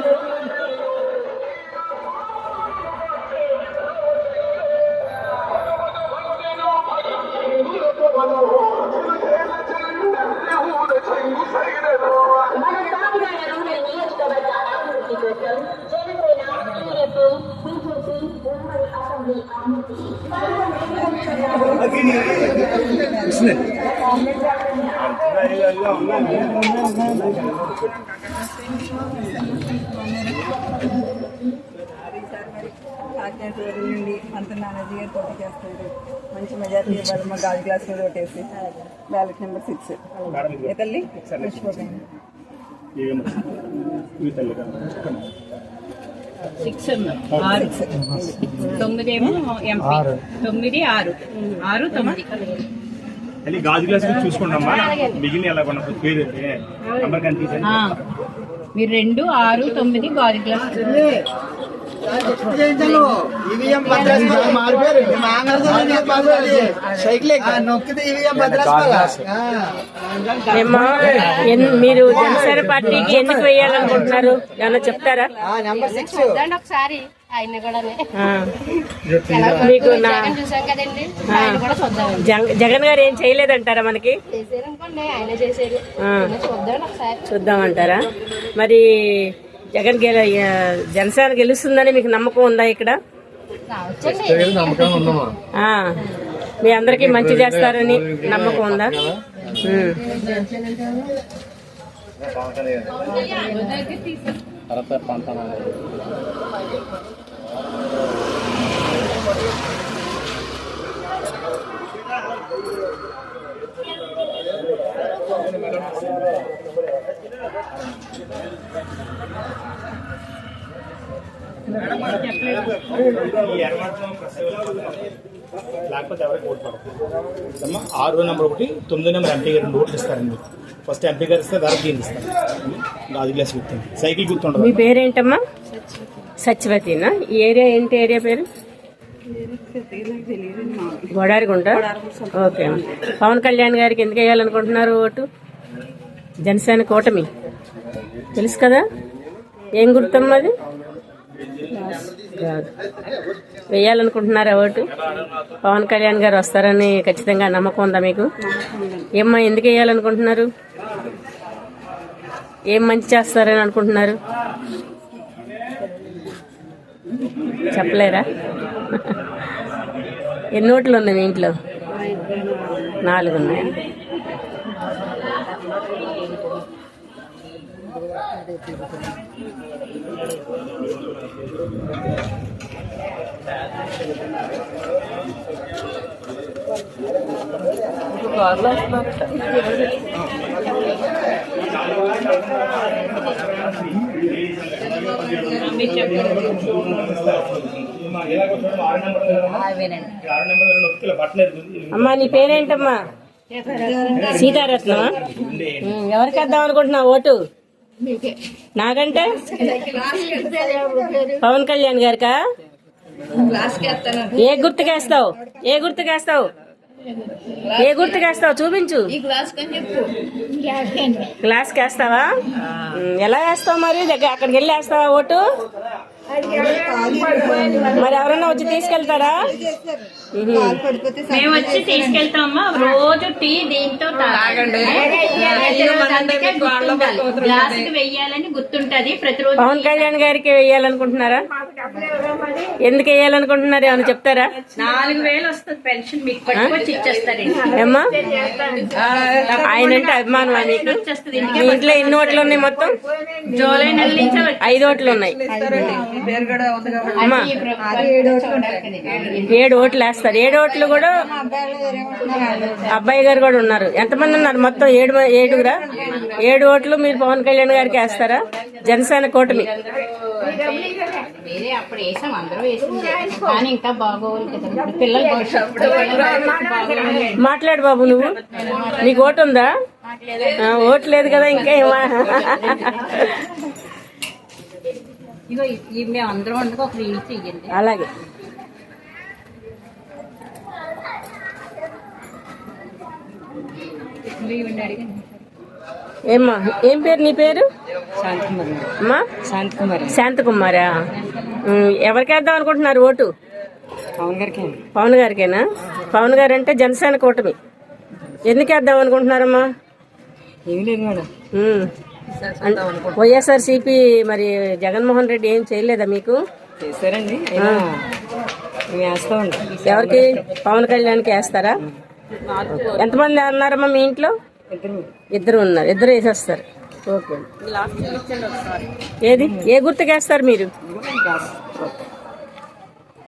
Thank you. ఉమ్మడి assembly అభ్యర్థి కాకినాడ నుండి అంత నానాజీ గారు పోటీ చేస్తారు మంచి మెజార్టీ ఇవ్వాలి మా గాజు గ్లాస్ మీద ఒకటేసి బ్యాలెట్ నెంబర్ సిక్స్ ఏ తల్లి మర్చిపోకండి సిక్స్ ఆరు. తొమ్మిది ఏమో ఎంపీ తొమ్మిది ఆరు. ఆరు తొమ్మిది. అది గాజు గ్లాస్ చూసుకుంటామా? మిగిలిన ఎలా కొన్న పేరు అయితే నంబర్ కనిపించండి ఆ, మీరు రెండు ఆరు తొమ్మిది గాజు గ్లాస్. మీరు జనసేన పార్టీకి ఎందుకు వేయాలనుకుంటున్నారు? ఏమన్నా చెప్తారా? ఒకసారి ఆయన. మీకు జగన్ గారు ఏం చేయలేదంటారా మనకి? చూద్దామంటారా? మరి జగన్ గెల జనసేన గెలుస్తుందని మీకు నమ్మకం ఉందా ఇక్కడ ఆ. మీ అందరికీ మంచి చేస్తారని నమ్మకం ఉందా ఉమ్. లేకపోతే ఎవరికి ఓటు పడదు. ఆరో నెంబర్ ఒకటి తొమ్మిదో నెంబర్ ఎంపీ గారు రెండు ఓట్లు ఇస్తారండి ఫస్ట్ ఎంపీ గారు ఇస్తే తర్వాత దీన్ని ఇస్తారు. గాజు గ్లాస్ గుర్తుంది. సైకిల్ మీ పేరేంటమ్మా? సత్యవతినా? ఈ ఏరియా ఏంటి? ఏరియా పేరు? గోడారిగుంట ఓకే పవన్ కళ్యాణ్ గారికి ఎందుకు వేయాలనుకుంటున్నారు ఓటు? జనసేన కూటమి. తెలుసు కదా? ఏం గుర్తమ్మా అది? వేయాలనుకుంటున్నారా ఓటు పవన్ కళ్యాణ్ గారు వస్తారని ఖచ్చితంగా నమ్మకం ఉందా మీకు? ఏమ్మా ఎందుకు వేయాలనుకుంటున్నారు? ఏం మంచి చేస్తారని అనుకుంటున్నారు? చెప్పలేరా? ఎన్ని ఓట్లు ఉన్నాయి మీ ఇంట్లో? నాలుగు ఉన్నాయి. అమ్మా, నీ పేరేంటమ్మా? సీతారత్నమా? ఎవరికి వేద్దాం అనుకుంటున్నావు? ఓటు. నాకంటే? పవన్ కళ్యాణ్ గారికా? ఏ గుర్తుకేస్తావు? ఏ గుర్తుకేస్తావు? ఏ గుర్తుకేస్తావు? చూపించు. గ్లాస్ వేస్తావా ఉమ్, ఎలా వేస్తావు మరి? దగ్గర అక్కడికి వెళ్ళి వేస్తావా ఓటు? మరి ఎవరన్నా వచ్చి తీసుకెళ్తారా. మేము వచ్చి తీసుకెళ్తామమ్మా రోజు టీ దీంతో తాగండి. గ్లాస్ వెయ్యాలని గుర్తుంటది. ప్రతిరోజు పవన్ కళ్యాణ్ గారికి వేయాలనుకుంటున్నారా ఎందుకు వేయాలనుకుంటున్నారు ఏమైనా చెప్తారా? నాలుగు వేలు వస్తుంది పెన్షన్ మీకు పట్టుకొచ్చి ఇచ్చేస్తారండి ఏమ్మా? ఆయన అంటే అభిమానం మీకు మీ ఇంట్లో ఎన్ని ఓట్లు ఉన్నాయి మొత్తం? జూలై నెల నుంచి ఐదు ఓట్లు ఉన్నాయి. ఏడు ఓట్లు వేస్తారు. ఏడు ఓట్లు కూడా అబ్బాయి గారు కూడా ఉన్నారు. ఎంతమంది ఉన్నారు? మొత్తం ఏడు ఏడుగురా? ఏడు ఓట్లు మీరు పవన్ కళ్యాణ్ గారికి వేస్తారా? జనసేన కూటమి. వేరే అప్పుడు వేసాం అందరూ వేసింది. కానీ ఇంకా బాగోవాలి కదా. ఇప్పుడు పిల్లలు భవిష్యత్తు. పిల్లల భవిష్యత్తు బాగోవాలి. మాట్లాడు బాబు నువ్వు. నీకు ఓటు ఉందా? ఆ, ఓటు లేదు కదా ఇంకేమా ఇగో ఈ మేము అందరం వండుకో ఒక రీల్ చెయ్యండి. అలాగే. ఏమ్మా ఏం పేరు నీ పేరు? శాంతికుమార్ అమ్మా? శాంతికుమార్ శాంతకుమారా? ఎవరికి వేద్దాం అనుకుంటున్నారు ఓటు? పవన్ గారికి పవన్ గారికేనా? పవన్ గారు అంటే జనసేన కూటమి. ఎందుకు వేద్దాం అనుకుంటున్నారమ్మా? ఏమీ లేదు మేడం. ఉమ్. వైఎస్ఆర్ సిపి మరి జగన్మోహన్ రెడ్డి ఏం చేయలేదా మీకు? ఎవరికి? పవన్ కళ్యాణ్కి వేస్తారా? ఎంతమంది అన్నారమ్మా మీ ఇంట్లో? ఇద్దరు. ఉన్నారు. ఇద్దరు వేసేస్తారు. ఓకే. ఏది? ఏ గుర్తుకేస్తారు మీరు?